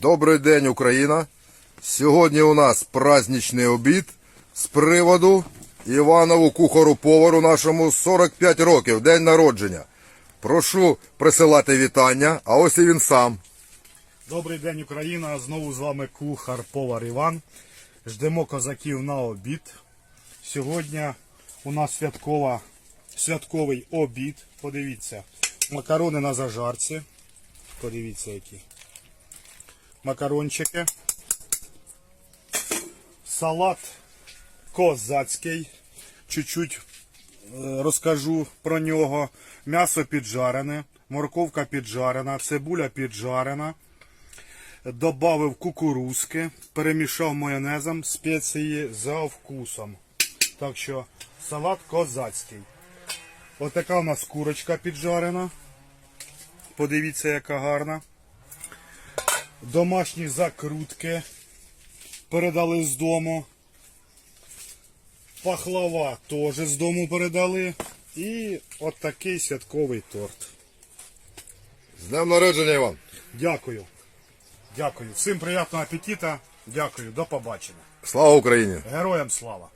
Добрий день, Україна! Сьогодні у нас праздничний обід з приводу Іванову кухару повару нашому 45 років, день народження. Прошу присилати вітання, а ось і він сам. Добрий день, Україна! Знову з вами кухар повар Іван. Ждемо козаків на обід. Сьогодні у нас святкова, святковий обід. Подивіться, макарони на зажарці. Подивіться, які. Макарончики. Салат козацький. Чуть-чуть е, розкажу про нього. М'ясо піджарене, морковка піджарена, цибуля піджарена. Добавив кукурузки, перемішав майонезом, спеції за вкусом. Так що салат козацький. Отака у нас курочка піджарена. Подивіться, яка гарна. Домашні закрутки передали з дому. Пахлава теж з дому передали. І от такий святковий торт. З днем народження, Іван! Дякую. Дякую. Всім приємного апетита. Дякую. До побачення. Слава Україні! Героям слава!